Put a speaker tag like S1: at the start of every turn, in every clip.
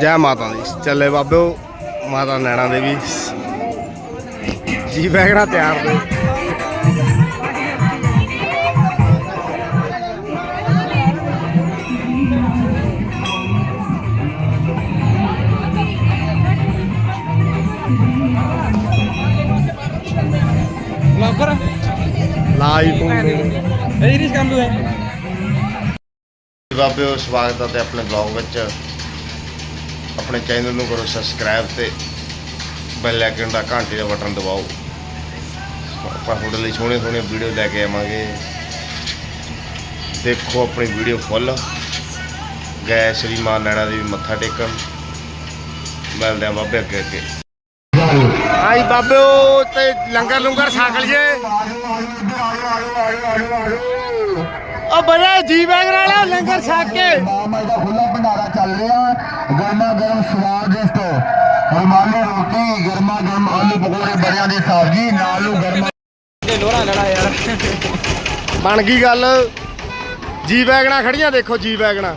S1: ਜੈ ਮਾਤਾ ਦੀ। ਚੱਲੇ ਬਾਬਿਓ ਮਾਤਾ ਨੈਣਾ ਦੇਵੀ। ਜੀ ਬੈਗਣਾ ਤਿਆਰ ਨੇ
S2: ਲੌਕਰ
S1: ਲਾਈ ਤੂੰ
S2: ਇਹ ਰੀਸ ਕੰਮ ਹੈ।
S1: ਬਾਬਿਓ ਸਵਾਗਤ ਹੈ ਤੇ ਆਪਣੇ ਬਲੌਗ ਵਿੱਚ। ਆਪਣੇ ਚੈਨਲ ਨੂੰ ਕਰੋ ਸਬਸਕ੍ਰਾਈਬ ਤੇ ਬੈਲ ਆਈਕਨ ਦਾ ਘੰਟੀ ਦਾ ਬਟਨ ਦਬਾਓ। ਆਪਾਂ ਤੁਹਾਡੇ ਲਈ ਸੋਹਣੇ ਸੋਹਣੇ ਵੀਡੀਓ ਲੈ ਕੇ ਆਵਾਂਗੇ। ਦੇਖੋ ਆਪਣੀ ਵੀਡੀਓ ਫੁੱਲ ਗਏ ਸ੍ਰੀ ਮਾਂ ਨੈਣਾ ਦੇਵੀ ਮੱਥਾ ਟੇਕਣ। ਮਿਲਦੇ ਆ ਬਾਬੇ ਅੱਗੇ ਅੱਗੇ। ਆਈ ਬਾਬੇ ਤੇ ਲੰਗਰ ਲੰਗਰ ਛਕ ਲਈਏ। ਉਹ ਬੜੇ ਜੀ ਵੈਗਰ ਵਾਲਾ ਲੰਗਰ ਛਕ ਕੇ।
S3: ਮਾਮਾ ਦਾ ਖੁੱਲਾ ਭੰਡਾਰਾ ਚੱਲ ਰਿਹਾ ਗਰਮਾ ਗਰਮ ਸਵਾਦਿਸ਼ਟ ਰੁਮਾਲੀ ਰੋਟੀ ਗਰਮਾ ਗਰਮ ਆਲੂ ਪਕੌੜੇ ਬੜਿਆਂ ਦੀ ਸਬਜ਼ੀ ਨਾਲ ਨੂੰ ਗਰਮਾ
S2: ਇਹ ਲੋੜਾ ਲੜਾ ਯਾਰ।
S1: ਬਣ ਗਈ ਗੱਲ। ਜੀ ਵੈਗਣਾ ਖੜੀਆਂ ਦੇਖੋ ਜੀ ਵੈਗਣਾ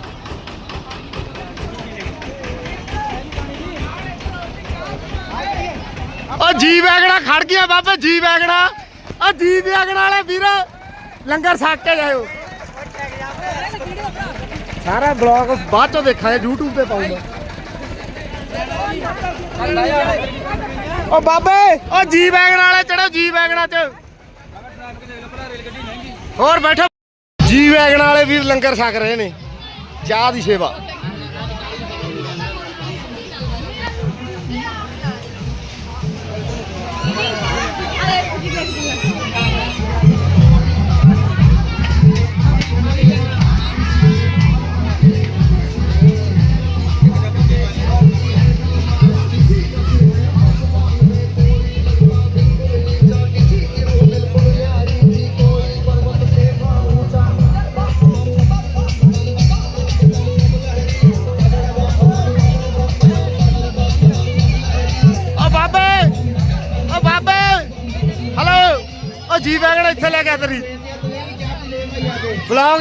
S1: ਉਹ ਜੀ ਵੈਗਣਾ ਖੜ ਗਿਆ ਬਾਬੇ ਜੀ ਵੈਗਣਾ ਉਹ ਜੀ ਵੈਗਣਾ ਵਾਲੇ ਵੀਰ ਲੰਗਰ ਛਕ ਕੇ ਜਾਇਓ। ਸਾਰਾ ਬਲੌਗ ਬਾਅਦ ਚੋਂ ਦੇਖਾਂਗੇ, YouTube ਤੇ ਪਾਉਂਗਾ ਉਹ ਬਾਬੇ ਉਹ ਜੀ ਵੈਗਣਾ ਵਾਲੇ ਚੜੋ ਜੀ ਵੈਗਣਾ ਚ। ਹੋਰ ਬੈਠੋ। ਜੀ ਵੈਗਣ ਵਾਲੇ ਵੀਰ ਲੰਗਰ ਛਕ ਰਹੇ ਨੇ। ਚਾਹ ਦੀ ਸੇਵਾ।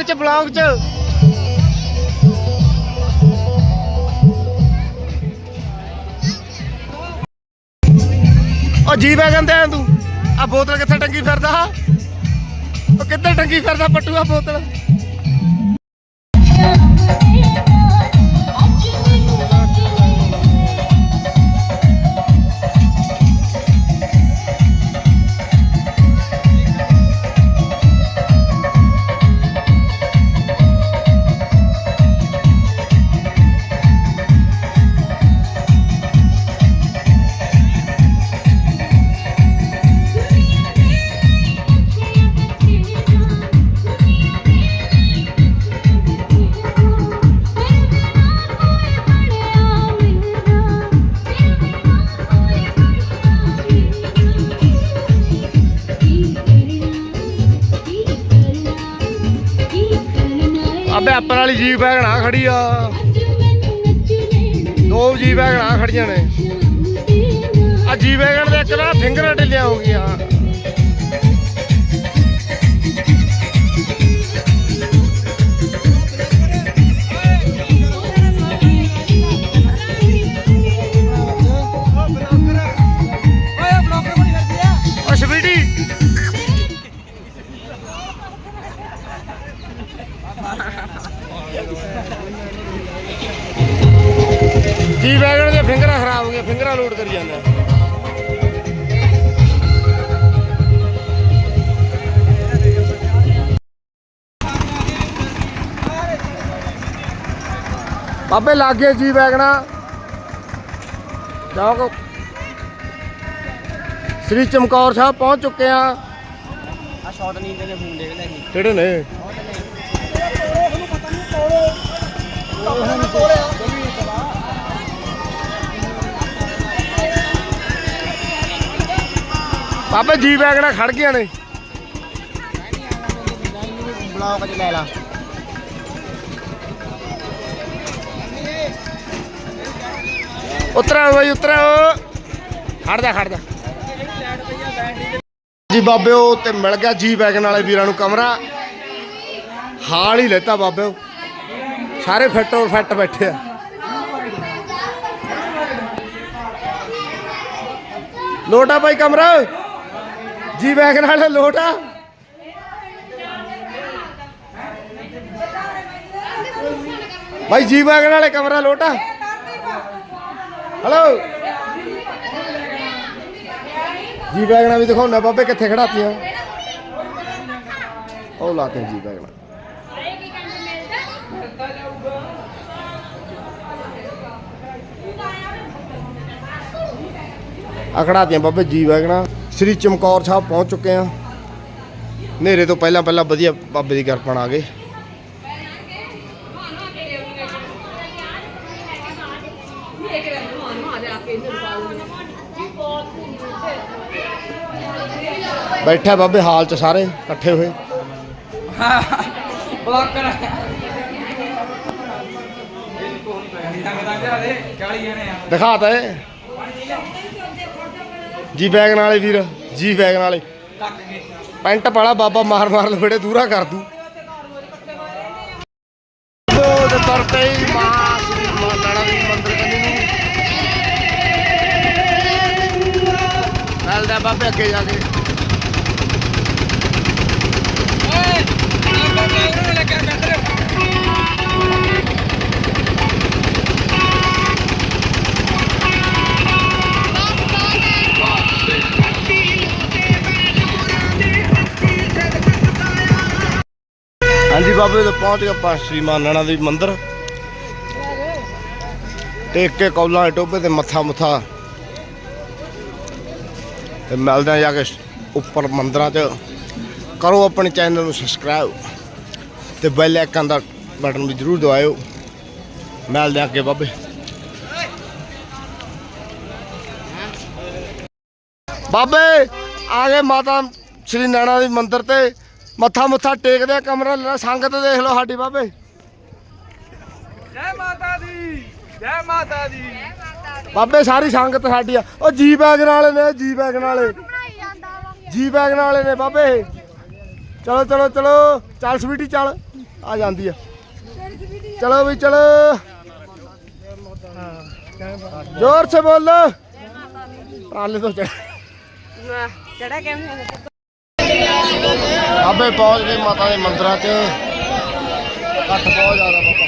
S1: ਚ, ਬਲੌਗ ਚ। ਓ ਜੀ ਵੈਗਣ ਤੇ ਆ ਤੂੰ। ਆ ਬੋਤਲ ਕਿੱਥੇ ਟੰਗੀ ਫਿਰਦਾ? ਉਹ ਕਿੱਥੇ ਟੰਗੀ ਫਿਰਦਾ ਪੱਟੂਆ ਬੋਤਲ? ਅਬੇ ਅੱਪਰ ਵਾਲੀ ਜੀ ਵੈਗਣਾ ਖੜੀ ਆ। ਦੋ ਜੀ ਵੈਗਣਾ ਖੜੀਆਂ ਨੇ। ਆ ਜੀ ਵੈਗਣ ਦੇ ਇੱਕ ਨਾ ਫਿੰਗਰ ਢਿੱਲੀਆਂ ਹੋ ਗਈਆਂ। ਖਰਾਬ ਹੋ ਗਈਆਂ ਫਿੰਗਰਾਂ ਲੋਡ ਕਰੀ ਜਾਂਦਾ। ਬਾਬੇ ਲਾਗੇ ਜੀ ਵੈਗਣਾ। ਜਾਓ ਸ੍ਰੀ ਚਮਕੌਰ ਸਾਹਿਬ ਪਹੁੰਚ ਚੁੱਕੇ ਆ।
S2: ਆ ਸ਼ਾਟ ਨੀਂਦ ਨੇ ਫੋਨ ਦੇਖ ਲਿਆ ਸੀ
S1: ਕਿਹੜੇ ਨੇ? ਬਾਬਾ ਜੀ ਵੈਗਣਾ ਖੜ ਗਿਆ ਨੇ।
S2: ਬਲੌਕ ਚ ਲੈ
S1: ਉਤਰਾ ਬਾਈ ਉਤਰਾ ਖੜਦਾ ਖੜਦਾ ਜੀ ਬਾਬਿਓ ਤੇ ਮਿਲ ਗਿਆ ਜੀ ਵੈਗਨ ਵਾਲੇ ਵੀਰਾਂ ਨੂੰ ਕਮਰਾ। ਹਾਲ ਹੀ ਲੈਤਾ ਬਾਬਿਓ ਸਾਰੇ ਫਿੱਟ ਔਰ ਫਿੱਟ ਬੈਠੇ ਆ। ਲੋਟਾ ਭਾਈ ਕਮਰਾ ਜੀ ਵੈਗਨ ਵਾਲੇ ਲੋਟਾ। ਭਾਈ ਜੀ ਵੈਗਨ ਵਾਲੇ ਕਮਰਾ ਲੋਟਾ। ਹਲੋ ਜੀ ਵੈਗਣਾ ਵੀ ਦਿਖਾਉਣਾ ਬਾਬੇ ਕਿੱਥੇ ਖੜਾਤੀਆਂ। ਉਹ ਲਾਤੇ ਜੀ ਵੈਗਣਾ ਅਖੜਾਤੀਆਂ ਬਾਬੇ ਜੀ ਵੈਗਣਾ ਸ੍ਰੀ ਚਮਕੌਰ ਸਾਹਿਬ ਪਹੁੰਚ ਚੁੱਕੇ ਆ ਹਨੇਰੇ ਤੋਂ ਪਹਿਲਾਂ ਪਹਿਲਾਂ ਵਧੀਆ ਬਾਬੇ ਦੀ ਕਿਰਪਾ ਨਾਲ ਆ ਗਏ। ਬੈਠਾ ਬਾਬੇ ਹਾਲ ਚ ਸਾਰੇ ਇਕੱਠੇ ਹੋਏ।
S2: ਬਲੌਕਰ ਦੰਗ ਦੰਗ ਦੇ 40 ਜਣੇ ਆ
S1: ਦਿਖਾ ਤਾ ਇਹ ਜੀ ਵੈਗਨ ਵਾਲੇ ਵੀਰ ਜੀ ਵੈਗਨ ਵਾਲੇ ਪੈਂਟ ਪਾਲਾ, ਬਾਬਾ ਮਾਰ ਮਾਰ ਲਫੜੇ, ਦੂਰਾ ਕਰ ਦੂ। ਬੋਦ ਤਰਤੇ ਹੀ ਮਾਂ ਸ੍ਰੀ ਮਾਲੜਾ ਦੀ ਮੰਦਰ ਕੰਨੀ ਨੂੰ ਮਿਲਦਾ ਬਾਬੇ ਅੱਗੇ ਜਾ ਕੇ।
S2: ਬਾਬੇ
S1: ਤੋਂ ਪਹੁੰਚ ਗਏ ਆਪਾਂ ਸ੍ਰੀ ਮਾਨਣਾ ਦੇ ਮੰਦਿਰ। ਟੇਕ ਕੇ ਕੌਲਾਂ ਦੇ ਟੋਬੇ ਤੇ ਮੱਥਾ ਮੁੱਥਾ ਤੇ ਮਿਲਦੇ ਜਾ ਕੇ ਉੱਪਰ ਮੰਦਰਾਂ 'ਚ। ਕਰੋ ਆਪਣੇ ਚੈਨਲ ਨੂੰ ਸਬਸਕ੍ਰਾਈਬ ਤੇ ਬੈਲ ਆਈਕਨ ਦਾ ਬਟਨ ਵੀ ਜ਼ਰੂਰ ਦਬਾਇਓ। ਮਿਲਦੇ ਅੱਗੇ ਬਾਬੇ। ਬਾਬੇ, ਆ ਗਏ ਮਾਤਾ ਸ੍ਰੀ ਨੈਣਾ ਦੇ ਮੰਦਿਰ ਤੇ। ਮੱਥਾ ਮੁੱਥਾ ਟੇਕਦੇ ਆ ਕਮਰਾ ਲੈ ਸੰਗਤ ਦੇਖ ਲਓ ਸਾਡੀ ਬਾਬੇ।
S2: ਜੈ ਮਾਤਾ ਦੀ ਜੈ ਮਾਤਾ ਦੀ।
S1: ਬਾਬੇ ਸਾਰੀ ਸੰਗਤ ਸਾਡੀ ਆ। ਉਹ ਜੀ ਬੈਗਨ ਵਾਲੇ ਨੇ ਜੀ ਬੈਗਨ ਵਾਲੇ ਜੀ ਬੈਗਨ ਵਾਲੇ ਨੇ ਬਾਬੇ। ਚਲੋ ਚਲੋ ਚਲੋ ਚੱਲ ਸਵੀਟੀ ਚੱਲ। ਆ ਜਾਂਦੀ ਆ। ਚਲੋ ਵੀ ਚਲੋ। ਜ਼ੋਰ ਸੇ ਬੋਲ। ਟਰਾਲੇ ਤੋਂ ਚੜ
S4: ਚੜਾ ਕਿਵੇਂ?
S1: ਬਾਬੇ ਪਹੁੰਚ ਗਏ ਮਾਤਾ ਦੇ ਮੰਦਰਾਂ 'ਚ ਇਕੱਠ ਬਹੁਤ ਜ਼ਿਆਦਾ ਬਾਬਾ।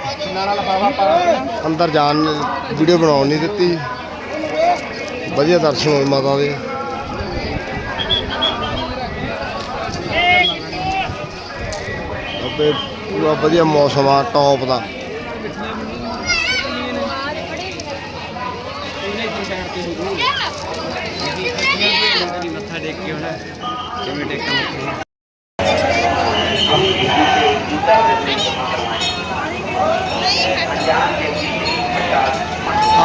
S1: ਅੰਦਰ ਜਾਣ ਵੀਡੀਓ ਬਣਾਉਣ ਨਹੀਂ ਦਿੱਤੀ। ਵਧੀਆ ਦਰਸ਼ਨ ਹੋਏ ਮਾਤਾ ਦੇ। ਬਾਬੇ ਪੂਰਾ ਵਧੀਆ ਮੌਸਮ ਆ ਟੌਪ ਦਾ।
S2: ਮੱਥਾ ਟੇਕ ਕੇ ਹੁਣ ਕਿਵੇਂ ਟੇਕਾਂ? ਮੱਥਾ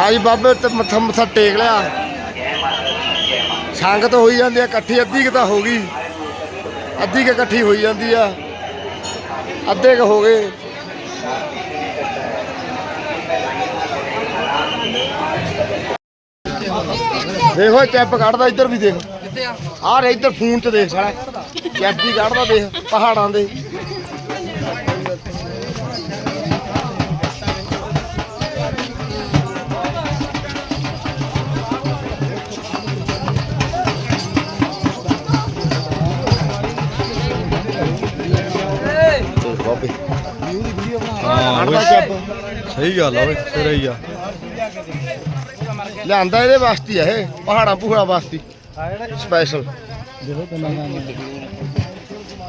S1: ਹਾਂਜੀ ਬਾਬੇ ਤੇ ਮੱਥਾ ਮੱਥਾ ਟੇਕ ਲਿਆ। ਸੰਗਤ ਹੋਈ ਜਾਂਦੀ ਆ ਇਕੱਠੀ ਅੱਧੀ ਕੁ ਤਾਂ ਹੋ ਗਈ। ਅੱਧੀ ਕੁ ਇਕੱਠੀ ਹੋਈ ਜਾਂਦੀ ਆ। ਅੱਧੇ ਕੁ ਹੋ ਗਏ। ਦੇਖੋ ਚੈਪ ਕੱਢਦਾ ਇੱਧਰ ਵੀ ਦੇਖ।
S2: ਆ?
S1: ਆਹ ਰੇ ਇੱਧਰ ਫੋਨ 'ਚ ਦੇਖ ਸਾਲਾ। ਚੈਪ ਵੀ ਕੱਢਦਾ ਦੇਖ ਪਹਾੜਾਂ ਦੇ।
S5: ਸਹੀ ਗੱਲ ਆ ਓਏ ਤੇਰਾ ਹੀ ਆ।
S1: ਲਿਆਂਦਾ ਇਹਦੇ ਵਾਸਤੇ ਹੀ ਆ ਇਹ ਪਹਾੜਾਂ ਪੂੜਾ ਵਾਸਤੇ। ਸਪੈਸ਼ਲ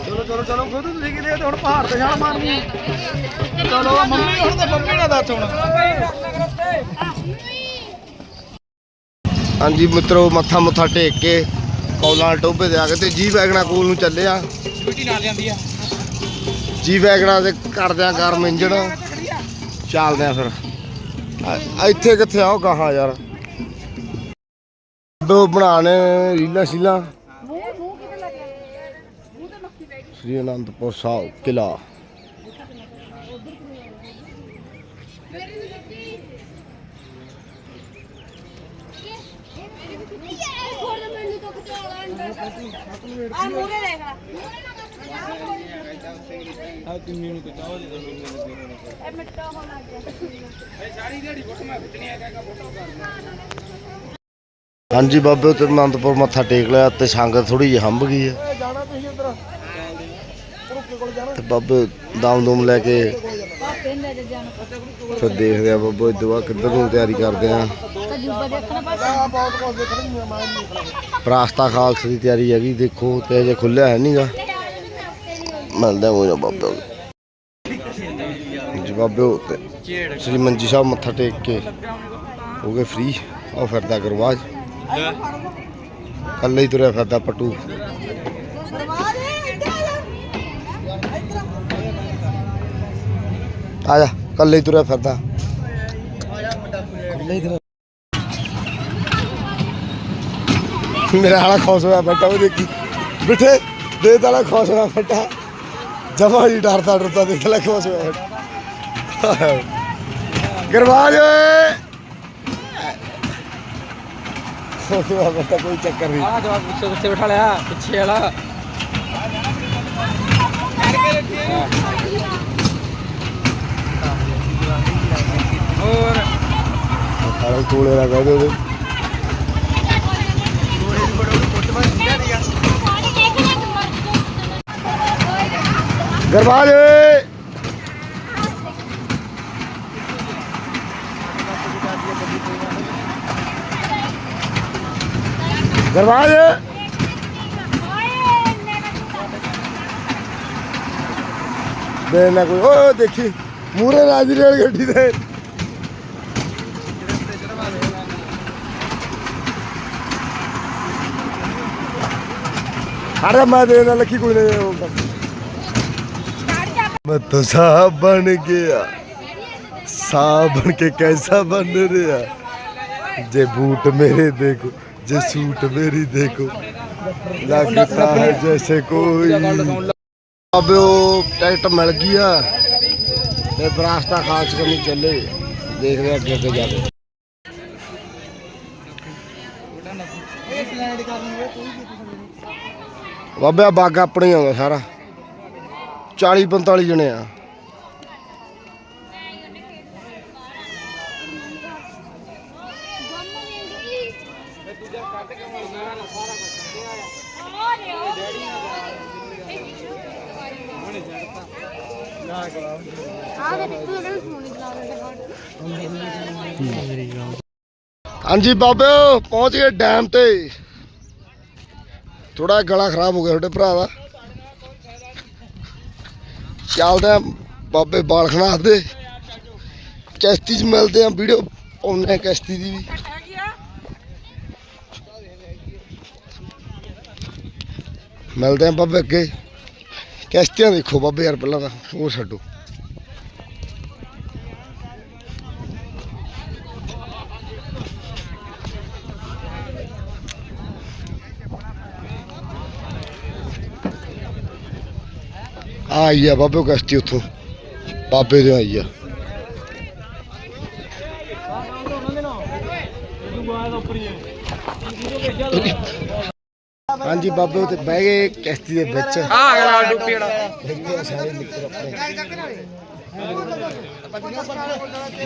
S2: ਚਲੋ ਚਲੋ ਚਲੋ ਖੁਦ ਤੁਸੀਂ ਕਿਤੇ ਹੁਣ ਪਹਾੜ ਤੇ ਛਾਲ ਮਾਰਨੀ ਚਲੋ ਮੰਮੀ ਹੁਣ ਤਾਂ ਮੰਮੀ ਨਾਲ ਦੱਸ ਹੁਣ।
S1: ਹਾਂਜੀ ਮਿੱਤਰੋ ਮੱਥਾ ਮੁੱਥਾ ਟੇਕ ਕੇ ਕੌਲਾਂ ਟੋਬੇ ਦੇ ਆ ਕੇ ਤੇ ਜੀ ਵੈਗਣਾ ਕੋਲ ਨੂੰ ਚੱਲੇ ਆ।
S2: ਡਿਊਟੀ ਨਾਲ ਜਾਂਦੀ ਆ।
S1: ਜੀ ਵੈਗਣਾ ਤੇ ਕਰਦੇ ਆ ਗਰਮ ਇੰਜਣ। ਚੱਲਦੇ ਆ ਫਿਰ। ਆ- ਇੱਥੇ ਕਿੱਥੇ ਆਓ ਗਾਹਾਂ ਯਾਰ? ਦੋ ਬਣਾਣੇ, ਰੀਲਾ ਸ਼ੀਲਾ। ਸ੍ਰੀ ਅਨੰਦਪੁਰ ਸਾਹਿਬ ਕਿਲਾ।
S4: ਆ? ਮੂਰੇ ਦੇਖ ਲੈ।
S2: ਆ ਕਿੰਨੀ ਨੂੰ ਕਿਤਾ ਉਹ ਜਦੋਂ
S4: ਇਹ ਮਿੱਟਾ ਹੋਣ ਲੱਗ ਗਿਆ
S1: ਹਾਂਜੀ ਬਾਬੇ ਤੇ ਅਨੰਦਪੁਰ ਮੱਥਾ ਟੇਕ ਲਿਆ ਤੇ ਸੰਗਤ ਥੋੜੀ ਜਿਹੀ ਹੰਬ ਗਈ ਹੈ।
S2: ਜਾਣਾ ਤੁਸੀਂ ਉਧਰ
S1: ਤੇ ਬਾਬੇ ਦਮ ਦੁਮ ਲੈ ਕੇ ਫਿਰ ਦੇਖਦੇ ਆ ਬਾਬੇ ਬਾਅਦ ਕਿੱਧਰ ਨੂੰ ਤਿਆਰੀ ਕਰਦੇ ਆ। ਪ੍ਰਾਸਤਾ ਖਾਲਸ ਦੀ ਤਿਆਰੀ ਹੈਗੀ ਦੇਖੋ ਤੇ ਅਜੇ ਖੁੱਲਿਆ ਹੈ ਨਹੀਂਗਾ ਮਿਲਦਾ ਕੋਈ ਨਾ ਬਾਬੇ ਜੀ ਬਾਬੇ ਤੇ ਸ੍ਰੀ ਮੰਜੀ ਸਾਹਿਬ ਮੱਥਾ ਟੇਕ ਕੇ ਹੋ ਗਏ ਫ੍ਰੀ ਉਹ ਫਿਰਦਾ ਗਰਵਾਜ ਕੱਲੇ ਹੀ ਤੁਰਿਆ ਫਿਰਦਾ ਪਟੂ। ਆ ਜਾ ਕੱਲੇ ਹੀ ਤੁਰਿਆ ਫਿਰਦਾ। ਕੱਲੇ ਹੀ ਤੁਰਿਆ ਮੇਰਾ ਹਾਲਾ ਖੁਸ਼ ਹੋਇਆ ਬੈਠਾ, ਉਹ ਦੇਖੀ। ਬਿਠੇ ਦੇ ਤਾਲਾ ਖੁਸ਼ ਹੋਇਆ ਬੈਠਾ। ਜਮਾ ਜੀ ਡਰਦਾ ਡਰਦਾ ਦੇਖ ਲੈ ਹੋਇਆ। ਬੈਠਾ ਗਰਵਾਜ ਓਏ। ਹੋਇਆ ਬੈਠਾ ਕੋਈ ਚੱਕਰ ਨਹੀਂ।
S2: ਆ ਜਵਾਬ ਪਿੱਛੇ ਪਿੱਛੇ ਬਿਠਾ ਲਿਆ ਪਿੱਛੇ ਵਾਲਾ। ਹੋਰ।
S1: ਕੋਲੇ ਕਹਿ ਦੇ ਉਹਦੇ। ਗਰਬਾਜ। ਓਏ ਦੇ ਨਾ ਕੋਈ, ਓਏ ਦੇਖੀ। ਮੂਰੇ ਰਾਜੀ ਰੇਲ ਗੱਡੀ ਦੇ ਹਰ ਮੈਂ ਦੇ ਨਾ ਕੋਈ ਨਹੀਂ ਹੁੰਦਾ ਮੈਂ ਤਾਂ ਸਾਹ ਬਣ ਗਿਆ। ਸਾਹ ਬਣ ਕੇ ਕੈਸਾ ਬਣ ਰਿਹਾ? ਜੇ ਬੂਟ ਮੇਰੇ ਦੇਖੋ ਜੇ ਸੂਟ ਮੇਰੀ ਦੇਖੋ ਲੱਗਦਾ ਹੈ ਜੈਸੇ ਕੋਈ। ਆਬਿਓ ਟਿਕਟ ਮਿਲ ਗਈ ਆ ਤੇ ਬਰਾਸਤਾ ਖਾਸ ਕਰਨੀ ਚੱਲੇ। ਦੇਖਦੇ ਅੱਗੇ ਅੱਗੇ ਜਾ ਕੇ। ਬਾਬੇ ਬਾਗ ਆਪਣੇ ਆਉਂਦਾ ਸਾਰਾ। 40 45 ਜਣੇ ਆ। ਹਾਂਜੀ ਬਾਬੇ, ਪਹੁੰਚ ਗਏ ਡੈਮ ਤੇ। ਥੋੜਾ ਗਲਾ ਖਰਾਬ ਹੋ ਗਿਆ ਤੁਹਾਡੇ ਭਰਾ ਦਾ। ਚੱਲਦੇ ਬਾਬੇ ਬਾਲਖਨਾਥ ਦੇ। ਕਿਸ਼ਤੀ 'ਚ ਮਿਲਦੇ ਆ ਵੀਡੀਓ ਪਾਉਂਦੇ ਆ ਕਿਸ਼ਤੀ ਦੀ ਵੀ। ਮਿਲਦੇ ਆ ਬਾਬੇ ਅੱਗੇ। ਕਿਸ਼ਤੀਆਂ ਦੇਖੋ ਬਾਬੇ ਯਾਰ, ਪਹਿਲਾਂ ਤਾਂ ਉਹ ਛੱਡੋ। ਆਈ ਆ ਬਾਬੇ ਕਸ਼ਤੀ ਉੱਥੋਂ ਬਾਬੇ ਦੇ ਆਈ ਆ। ਹਾਂਜੀ ਬਾਬੇ ਤੇ ਬਹਿ ਗਏ ਕਿਸ਼ਤੀ ਦੇ ਵਿੱਚ।
S2: ਆ ਗਿਆ ਡਿਊਟੀ ਵਾਲਾ।
S1: ਸਾਰੇ ਮਿੱਤਰ ਆਪਣੇ।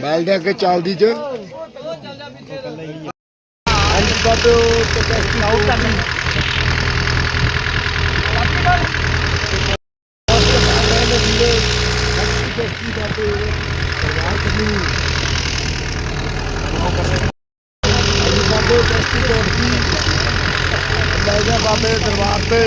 S1: ਬੈਲ ਦੇ ਅੱਗੇ ਚੱਲਦੀ ਚ। ਹਾਂਜੀ ਬਾਬੇ ਤੇ ਕਿਸ਼ਤੀ ਆਉਟ ਕਰਨੀ ਬਾਬੇ ਕਿਸ਼ਤੀ ਤੋੜਦੀ ਲੈ ਗਿਆ ਬਾਬੇ ਦੇ ਦਰਬਾਰ ਤੇ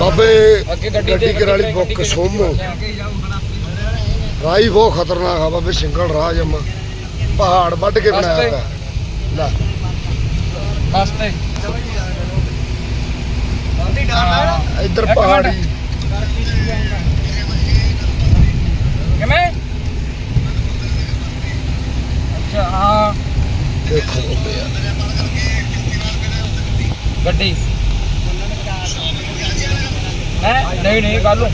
S1: ਬਾਬੇ ਗੱਡੀ ਕਰਾਲੀ ਬੁੱਕ ਸੋਮੋ ਰਾਈ ਬਹੁਤ ਖਤਰਨਾਕ ਆ ਬਾਬੇ ਸਿੰਗਲ ਰਾਹ ਜਮਾ ਪਹਾੜ ਵੱਢ ਕੇ ਬਣਾਇਆ ਲੈ।
S2: ਵਾਸਤੇ
S1: ਇੱਧਰ ਪਹਾੜੀ
S2: ਕਿਵੇਂ? ਅੱਛਾ ਹਾਂ।
S1: ਦੇਖੋ।
S2: ਗੱਡੀ। ਹੈ? ਨਹੀਂ ਨਹੀਂ ਕੱਲ ਨੂੰ।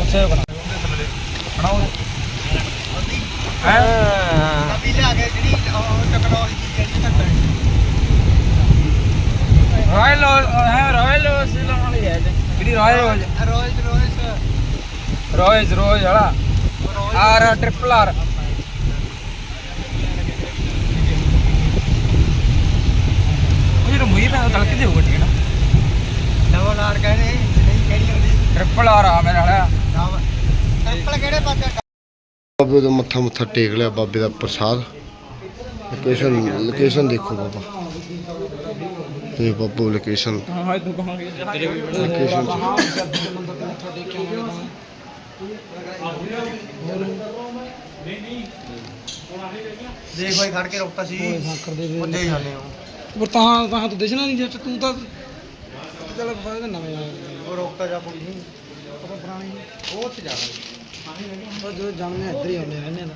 S2: ਉੱਥੇ ਬਣਾ। ਬਣਾਓ ਹਾਂ? ਰਾਇਲ ਹੈ, ਰਾਇਲ ਸਿਲਮ ਵਾਲੀ ਹੈ ਜਿਹੜੀ ਰਾਇਲ ਰੋਜ਼ ਰੋਜ਼ ਰੋਜ਼ ਰੋਜ਼ ਵਾਲਾ। ਆਰ ਟ੍ਰਿਪਲ ਆਰ ਇਹ ਰਮੂਈ ਮੈਂ ਤਲਕ ਦੇ ਹੋ ਗੱਡੀ ਨਾ?
S6: ਡਬਲ ਆਰ ਕਹਿੰਦੇ ਨਹੀਂ ਕਿਹੜੀ ਹੁੰਦੀ।
S2: ਟ੍ਰਿਪਲ ਆਰ ਆ ਮੇਰੇ ਵਾਲਾ
S6: ਟ੍ਰਿਪਲ ਕਿਹੜੇ ਪਾਸੇ
S1: ਬਾਬੇ ਦਾ ਮੱਥਾ ਮੁੱਥਾ ਟੇਕ ਲਿਆ ਬਾਬੇ ਦਾ ਪ੍ਰਸਾਦ। ਲੋਕੇਸ਼ਨ ਲੋਕੇਸ਼ਨ ਦੇਖੋ ਬਾਬਾ। ਇਹ ਬਾਬੂ ਲੋਕੇਸ਼ਨ
S2: ਹਾਂ ਤੂੰ ਕਹਾਂਗੇ
S1: ਲੋਕੇਸ਼ਨ
S6: ਦੇਖ ਭਾਈ ਖੜ ਕੇ ਰੋਕਤਾ ਸੀ। ਪੁੱਜੇ ਜਾਂਦੇ ਹੋ।
S2: ਪਰ ਤਾਂ ਤਾਂ ਤੂੰ ਦਿਸਣਾ ਨਹੀਂ ਜੱਟ ਤੂੰ ਤਾਂ ਚੱਲ ਫਾਇਦਾ ਨਵੇਂ ਆ।
S6: ਉਹ ਰੋਕਤਾ ਜਾ ਪੁੱਜੀ ਆਪਾਂ ਪੁਰਾਣੀ ਉਹ ਉੱਥੇ ਜਾ
S2: ਉਹ ਜੋ ਜਾਣਨੇ ਇੱਧਰ ਹੀ ਆਉਂਦੇ ਰਹਿੰਦੇ ਨੇ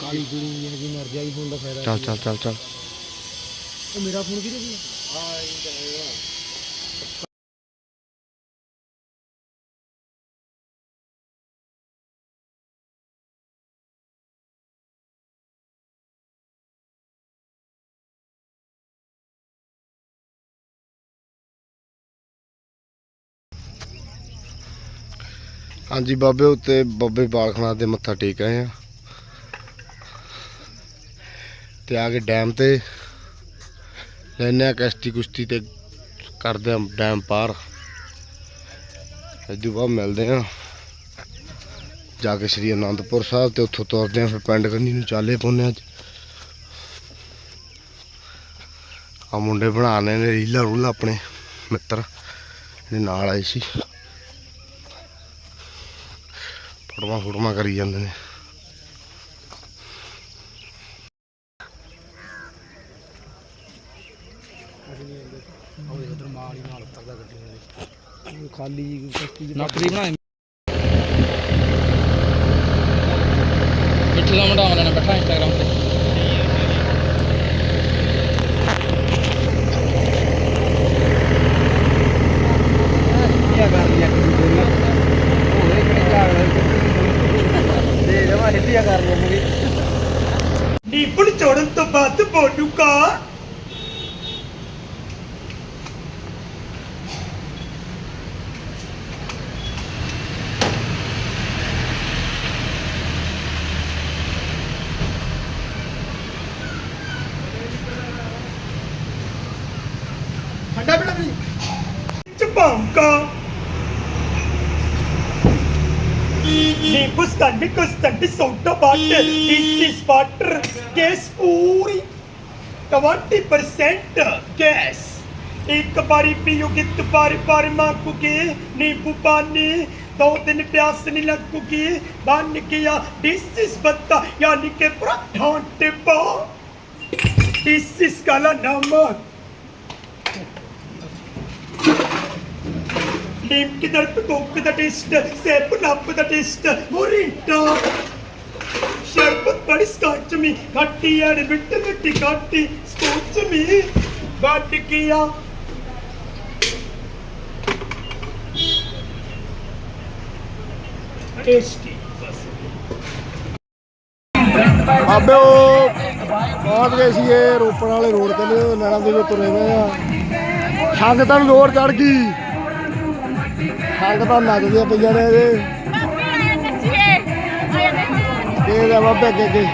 S2: ਕਾਲੀ ਕੁੜੀ ਹੈ ਜੀ। ਮਰ ਜਾਈ ਫੋਨ ਦਾ ਫਾਇਦਾ
S1: ਚੱਲ ਚੱਲ ਚੱਲ ਚੱਲ।
S2: ਉਹ ਮੇਰਾ ਫੋਨ ਕਿਹਦੇ ਕੋਲ
S1: ਹਾਂਜੀ, ਬਾਬੇ ਉੱਤੇ ਬਾਬੇ ਬਾਲਖਨਾਥ ਦੇ ਮੱਥਾ ਟੇਕ ਆਏ ਆ। ਤੇ ਆ ਕੇ ਡੈਮ ਤੇ ਲੈਨੇ ਆ ਕਸ਼ਤੀ ਕੁਸ਼ਤੀ ਤੇ ਕਰਦੇ ਆ ਡੈਮ ਪਾਰ। ਇਦੋਂ ਬਾਅਦ ਮਿਲਦੇ ਆ ਜਾ ਕੇ ਸ੍ਰੀ ਅਨੰਦਪੁਰ ਸਾਹਿਬ ਤੇ ਉੱਥੋਂ ਤੁਰਦੇ ਆ, ਫਿਰ ਪਿੰਡ ਕੰਨੀ ਨੂੰ ਚਾਲੇ ਪਾਉਂਦੇ ਆ ਅੱਜ। ਆ ਮੁੰਡੇ ਬਣਾਣੇ ਨੇ ਰੀਲਾ ਰੂਲਾ ਆਪਣੇ ਮਿੱਤਰ, ਜਿਹੜੇ ਨਾਲ ਆਏ ਸੀ। ਫੋਟੋਆਂ ਫੋਟੋਆਂ ਕਰੀ ਜਾਂਦੇ ਨੇ।
S2: ਖਾਲੀ ਨੌਕਰੀ ਬਣਾਈ ਮਿੱਠੂ ਦਾ ਆਉਂਦਾ ਨਾ ਬੈਠਾ ਇੰਸਟਾਗ੍ਰਾਮ ਤੇ
S6: ਕੀ ਕਰ ਲਿਆ ਕਿ ਬੋਲਣਾ ਹੋਏ ਕਿਹੜੀ ਝਾੜ ਦੇ ਜਮਾ ਹਿੱਟੀਆਂ ਕਰ ਲਵਾਂਗੇ
S2: ਨੀਪਣ ਚੋੜਨ ਤੋਂ ਬਾਅਦ ਬੋਲੂਗਾ
S6: ਠੰਡਾ ਪੀਣਾ ਵੀ
S2: ਚਪਾਉਂਗਾ ਬੁਸਟੰਡ ਕੁਸਟੰਡ ਸੋਡਾ ਬਾਟਲ ਇਸ ਸਪਾਟਰ ਗੈਸ ਪੂਰੀ 20% ਗੈਸ ਇੱਕ ਵਾਰੀ ਪੀਓਗੇ ਦੁਬਾਰੇ ਬਾਰੇ ਮੰਗੋਗੇ ਨੀਂਬੂ ਪਾਣੀ ਦੋ ਦਿਨ ਪਿਆਸ ਨਹੀਂ ਲੱਗੂਗੀ। ਬਣ ਗਿਆ ਦਿਸ ਇਸ ਬੱਤਾ ਯਾਨੀ ਕਿ ਪੂਰਾ ਢਾਂਟੇ ਪਾ ਦਿਸ ਇਸ ਕਾਲਾ ਨਮਕ ਟਿੰਕ ਦਾ ਕੋਕ ਦਾ ਟਿਸਟ ਸੇਪ ਨੱਪ ਦਾ ਟਿਸਟ ਮੋਰਿੰਟਾ ਸ਼ਰਬਤ ਬੜੀ ਸਕਾਚ ਮੀ ਘਾਟੀ ਐ ਮਿੱਟ ਮਿੱਟੀ ਘਾਟੀ, ਸਕਾਚ ਮੀ ਵੱਡ
S1: ਕੀਆ ਟੇਸਟੀ ਆਬੇ ਗਏ ਸੀ ਇਹ ਰੋਪੜ ਵਾਲੇ ਰੋਡ ਤੇ ਲੈਣਾ ਦੇ ਵਿੱਚ ਤੁਰੇ ਪਏ ਆ। ਸੰਗਤਾਂ ਨੂੰ ਲੋੜ ਚੜ ਗਈ। ਸੰਗਤਾਂ ਨੱਚਦੀਆਂ ਪਈਆਂ ਨੇ ਇਹਦੇ।
S7: ਨੱਚੀਏ। ਆਇਆ ਦੇਖੋ
S1: ਇਹ ਲੈ ਬਾਬੇ ਅੱਗੇ ਅੱਗੇ